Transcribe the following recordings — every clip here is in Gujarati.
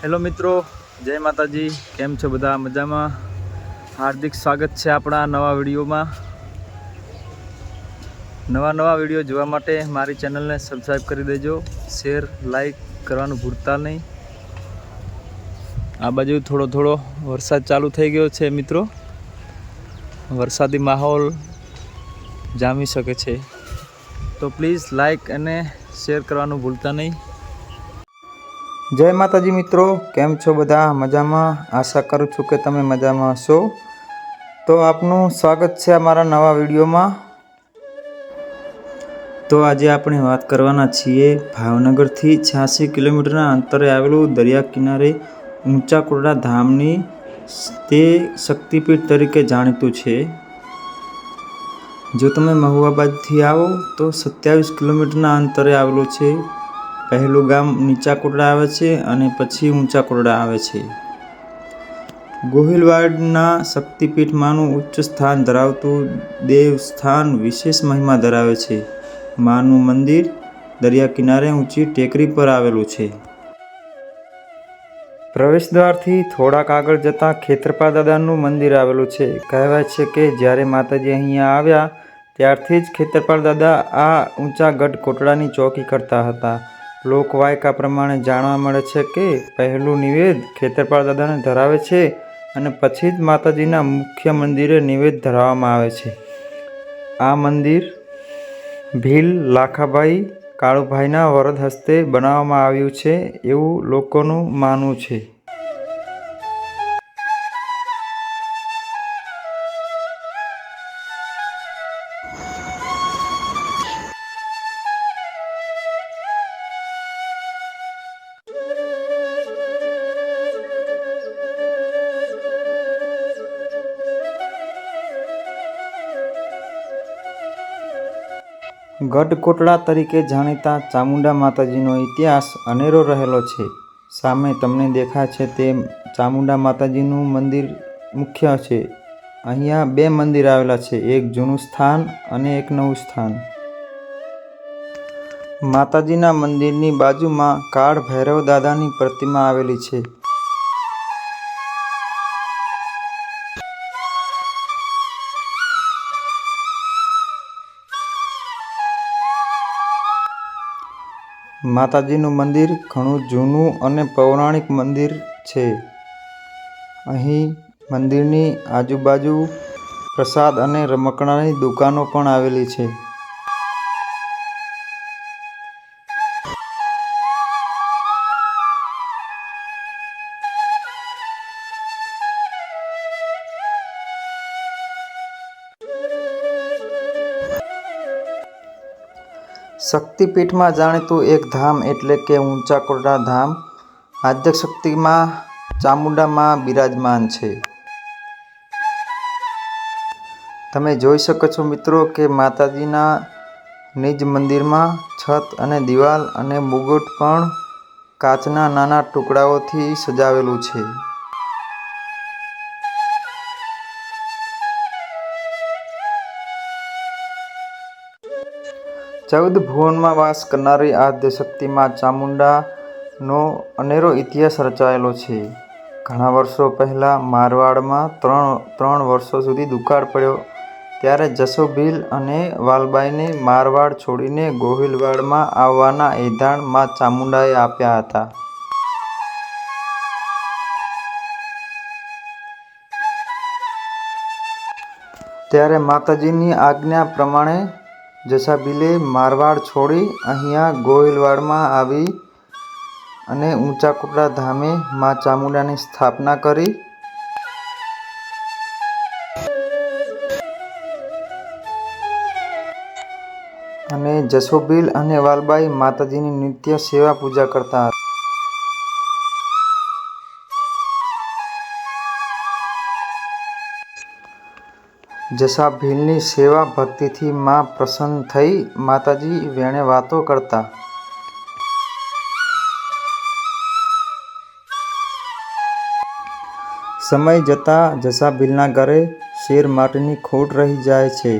હેલો મિત્રો, જય માતાજી. કેમ છો બધા? મજામાં? હાર્દિક સ્વાગત છે આપણા નવા વિડીયોમાં. નવા નવા વીડિયો જોવા માટે મારી ચેનલને સબસ્ક્રાઈબ કરી દેજો. શેર લાઈક કરવાનું ભૂલતા નહીં. આ બાજુ થોડો થોડો વરસાદ ચાલુ થઈ ગયો છે મિત્રો. વરસાદી માહોલ જામી શકે છે. તો પ્લીઝ લાઈક અને શેર કરવાનું ભૂલતા નહીં. જય માતાજી મિત્રો, કેમ છો બધા? મજામાં? આશા કરું છું કે તમે મજામાં હશો. તો આપનું સ્વાગત છે અમારા નવા વિડીયોમાં. તો આજે આપણે વાત કરવાના છીએ ભાવનગરથી છ્યાસી કિલોમીટરના અંતરે આવેલું દરિયા કિનારે ઊંચા કોરડા ધામની તે શક્તિપીઠ તરીકે જાણીતું છે. જો તમે મહુવાબાદથી આવો તો સત્યાવીસ કિલોમીટરના અંતરે આવેલું છે પહેલું ગામ નીચા કોટડા આવે છે અને પછી ઊંચા કોટડા આવે છે. ગોહિલવાડના શક્તિપીઠમાંનું ઉચ્ચ સ્થાન ધરાવતું દેવસ્થાન વિશેષ મહિમા ધરાવે છે. માનું મંદિર દરિયા કિનારે ઊંચી ટેકરી પર આવેલું છે. પ્રવેશદ્વારથી થોડાક આગળ જતાં ખેતરપા દાદાનું મંદિર આવેલું છે. કહેવાય છે કે જ્યારે માતાજી અહીંયા આવ્યા, ત્યારથી જ ખેતરપાળ દાદા આ ઊંચા ગઢ કોટડાની ચોકી કરતા હતા. લોકવાયકા પ્રમાણે જાણવા મળે છે કે પહેલું નિવેદ ખેતરપાળ દાદાને ધરાવે છે અને પછી જ માતાજીના મુખ્ય મંદિરે નિવેદ ધરાવવામાં આવે છે. આ મંદિર ભીલ લાખાભાઈ કાળુભાઈના વરદ હસ્તે બનાવવામાં આવ્યું છે એવું લોકોનું માનવું છે. ગઢ કોટડા તરીકે જાણીતા ચામુંડા માતાજીનો ઇતિહાસ અનેરો રહેલો છે. સામે તમને દેખાય છે તે ચામુંડા માતાજીનું મંદિર મુખ્ય છે. અહીંયા બે મંદિર આવેલા છે, એક જૂનું સ્થાન અને એક નવું સ્થાન. માતાજીના મંદિરની બાજુમાં કાળ ભૈરવ દાદાની પ્રતિમા આવેલી છે. માતાજીનું મંદિર ઘણું જૂનું અને પૌરાણિક મંદિર છે. અહીં મંદિરની આજુબાજુ પ્રસાદ અને રમકડાની દુકાનો પણ આવેલી છે. શક્તિપીઠમાં જાણીતું એક ધામ એટલે કે ઊંચા કોરડા ધામ આદ્ય શક્તિમાં ચામુંડામાં બિરાજમાન છે. તમે જોઈ શકો છો મિત્રો કે માતાજીના નિજ મંદિરમાં છત અને દિવાલ અને મુગટ પણ કાચના નાના ટુકડાઓથી સજાવેલું છે. ચૌદ ભુવનમાં વાસ કરનારી આદ્ય શક્તિમાં ચામુંડાનો અનેરો ઇતિહાસ રચાયેલો છે. ઘણા વર્ષો પહેલાં મારવાડમાં ત્રણ ત્રણ વર્ષો સુધી દુકાળ પડ્યો. ત્યારે જસોભીલ અને વાલબાઈને મારવાડ છોડીને ગોહિલવાડમાં આવવાના એધાણમાં ચામુંડાએ આપ્યા હતા. ત્યારે માતાજીની આજ્ઞા પ્રમાણે જસાબીલે મારવાડ છોડી અહીંયા ગોહિલવાડમાં આવી અને ઊંચા કોટડા ધામે મા ચામુંડાની સ્થાપના કરી. અને જસોબીલ અને વાલબાઈ માતાજીની નિત્ય સેવા પૂજા કરતા હતા. જસા ભીલની સેવા ભક્તિથી માં પ્રસન્ન થઈ માતાજી વેણે વાતો કરતા. સમય જતાં જસા ભીલના ઘરે શેર માટેની ખોટ રહી જાય છે.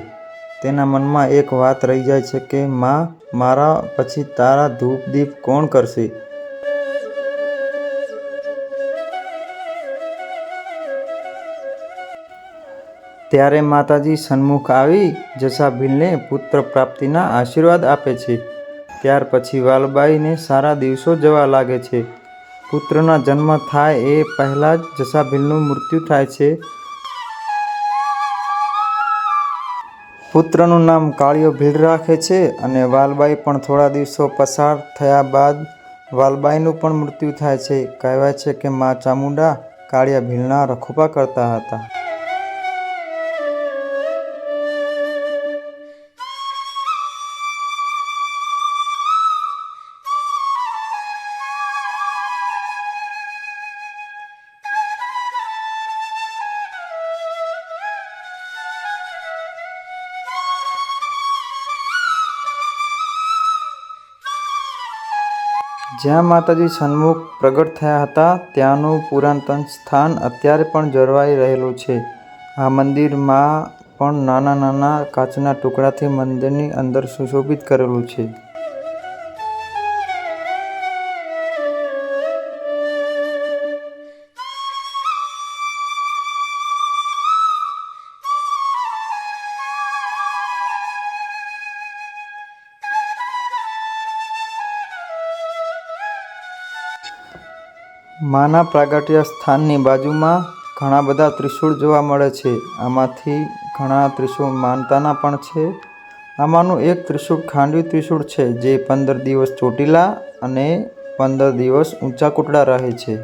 તેના મનમાં એક વાત રહી જાય છે કે, માં, મારા પછી તારા ધૂપ દીપ કોણ કરશે? ત્યારે માતાજી સન્મુખ આવી જસાભીલને પુત્ર પ્રાપ્તિના આશીર્વાદ આપે છે. ત્યાર પછી વાલબાઈને સારા દિવસો જવા લાગે છે. પુત્રના જન્મ થાય એ પહેલાં જ જસાભીલનું મૃત્યુ થાય છે. પુત્રનું નામ કાળિયો ભીલ રાખે છે અને વાલબાઈ પણ થોડા દિવસો પસાર થયા બાદ વાલબાઈનું પણ મૃત્યુ થાય છે. કહેવાય છે કે મા ચામુંડા કાળિયા ભીલના રખોપા કરતા હતા. જ્યાં માતાજી સન્મુખ પ્રગટ થયા હતા, ત્યાંનું પુરાતન સ્થાન અત્યારે પણ જળવાઈ રહેલું છે. આ મંદિરમાં પણ નાના નાના કાચના ટુકડાથી મંદિરની અંદર સુશોભિત કરેલું છે. માના પ્રાગટ્ય સ્થાનની બાજુમાં ઘણા બધા ત્રિશૂળ જોવા મળે છે. આમાંથી ઘણા ત્રિશૂળ માનતાના પણ છે. આમાંનું એક ત્રિશૂળ ખાંડવી ત્રિશૂળ છે, જે પંદર દિવસ ચોટીલા અને પંદર દિવસ ઊંચા કુટડા રહે છે.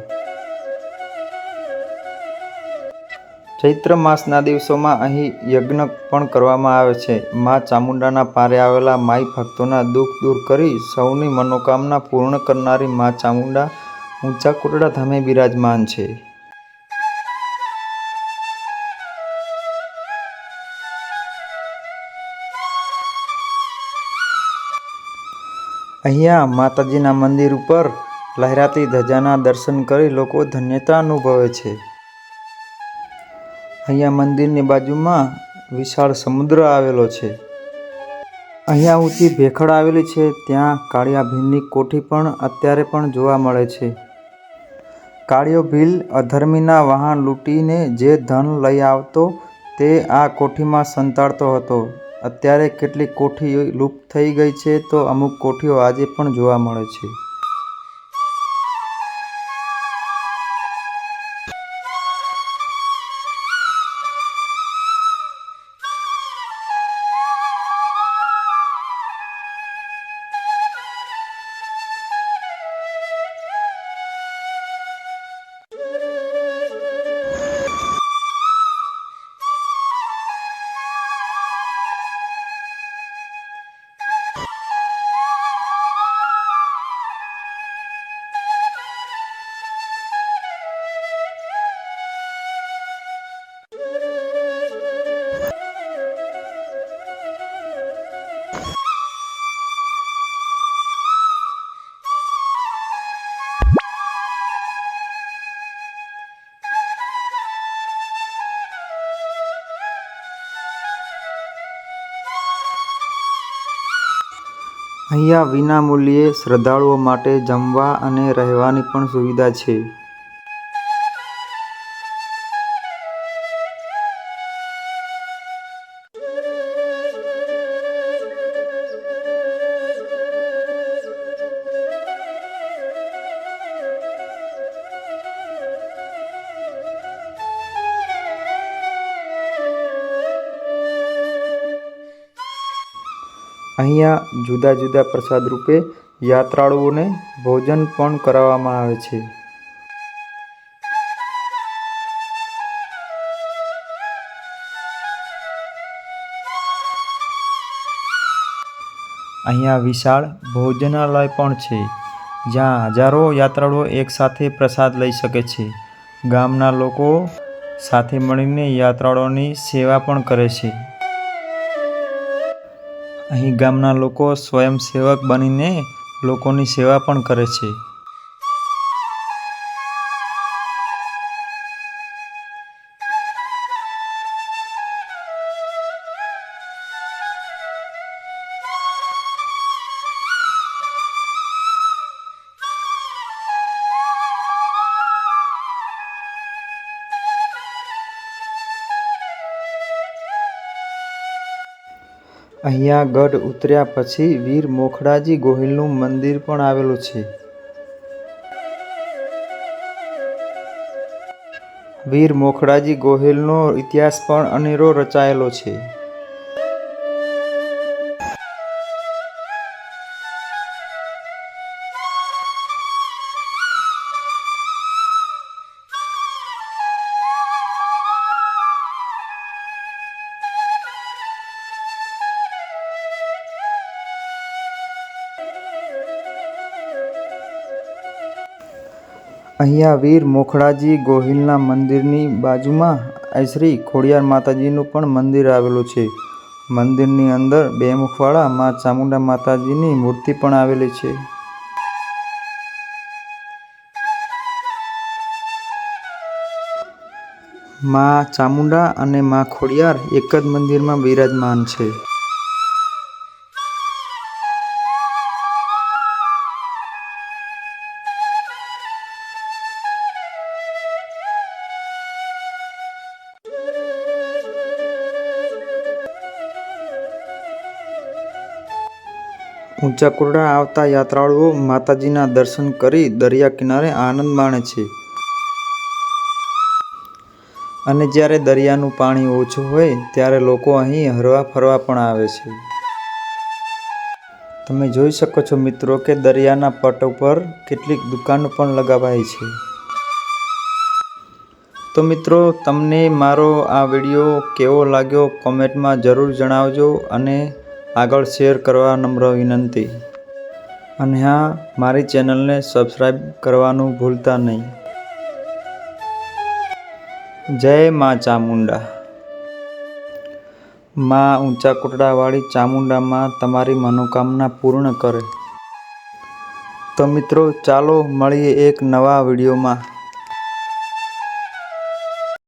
ચૈત્ર માસના દિવસોમાં અહીં યજ્ઞ પણ કરવામાં આવે છે. મા ચામુંડાના પારે આવેલા માઈ ભક્તોના દુઃખ દૂર કરી સૌની મનોકામના પૂર્ણ કરનારી મા ચામુંડા ઊંચા કોટડા ધામે બિરાજમાન છે. અહીંયા માતાજીના મંદિર ઉપર લહેરાતી ધજાના દર્શન કરી લોકો ધન્યતા અનુભવે છે. અહીંયા મંદિરની બાજુમાં વિશાળ સમુદ્ર આવેલો છે. અહીંયા ઊંચી ભેખડ આવેલી છે, ત્યાં કાળિયા ભીમની કોઠી પણ અત્યારે પણ જોવા મળે છે. કાળિયો ભીલ અધર્મીના વાહન લૂંટીને જે ધન લઈ આવતો તે આ કોઠીમાં સંતાડતો હતો. અત્યારે કેટલીક કોઠી લુપ્ત થઈ ગઈ છે તો અમુક કોઠીઓ આજે પણ જોવા મળે છે. અહીંયા વિનામૂલ્યે શ્રદ્ધાળુઓ માટે જમવા અને રહેવાની પણ સુવિધા છે. અહીંયા જુદા જુદા પ્રસાદ રૂપે યાત્રાળુઓને ભોજન પણ કરાવવામાં આવે છે. અહીંયા વિશાળ ભોજનાલય પણ છે, જ્યાં હજારો યાત્રાળુઓ એકસાથે પ્રસાદ લઈ શકે છે. ગામના લોકો સાથે મળીને યાત્રાળુઓની સેવા પણ કરે છે. અહીં ગામના લોકો સ્વયંસેવક બનીને લોકોની સેવા પણ કરે છે. અહીંયા ગઢ ઉતર્યા પછી વીર મોખડાજી ગોહિલનું મંદિર પણ આવેલું છે. વીર મોખડાજી ગોહિલનો ઇતિહાસ પણ અનેરો રચાયેલો છે. અહીંયા વીર મોખડાજી ગોહિલના મંદિરની બાજુમાં શ્રી ખોડિયાર માતાજીનું પણ મંદિર આવેલું છે. મંદિરની અંદર બે મુખવાળા મા ચામુંડા માતાજીની મૂર્તિ પણ આવેલી છે. મા ચામુંડા અને મા ખોડિયાર એક જ મંદિરમાં બિરાજમાન છે. ઊંચા કુરડા આવતા યાત્રાળુઓ માતાજીના દર્શન કરી દરિયા કિનારે આનંદ માણે છે. અને જ્યારે દરિયાનું પાણી ઓછું હોય ત્યારે લોકો અહીં હરવા ફરવા પણ આવે છે. તમે જોઈ શકો છો મિત્રો કે દરિયાના પટ ઉપર કેટલીક દુકાનો પણ લગાવાઈ છે. તો મિત્રો, તમને મારો આ વીડિયો કેવો લાગ્યો? કોમેન્ટમાં જરૂર જણાવજો અને આગળ શેર કરવા નમ્ર વિનંતી. અને હા, મારી ચેનલને સબસ્ક્રાઈબ કરવાનું ભૂલતા નહીં. જય મા ચામુંડા. મા ઊંચા કોટડાવાળી ચામુંડામાં તમારી મનોકામના પૂર્ણ કરે. તો મિત્રો, ચાલો મળીએ એક નવા વિડીયોમાં.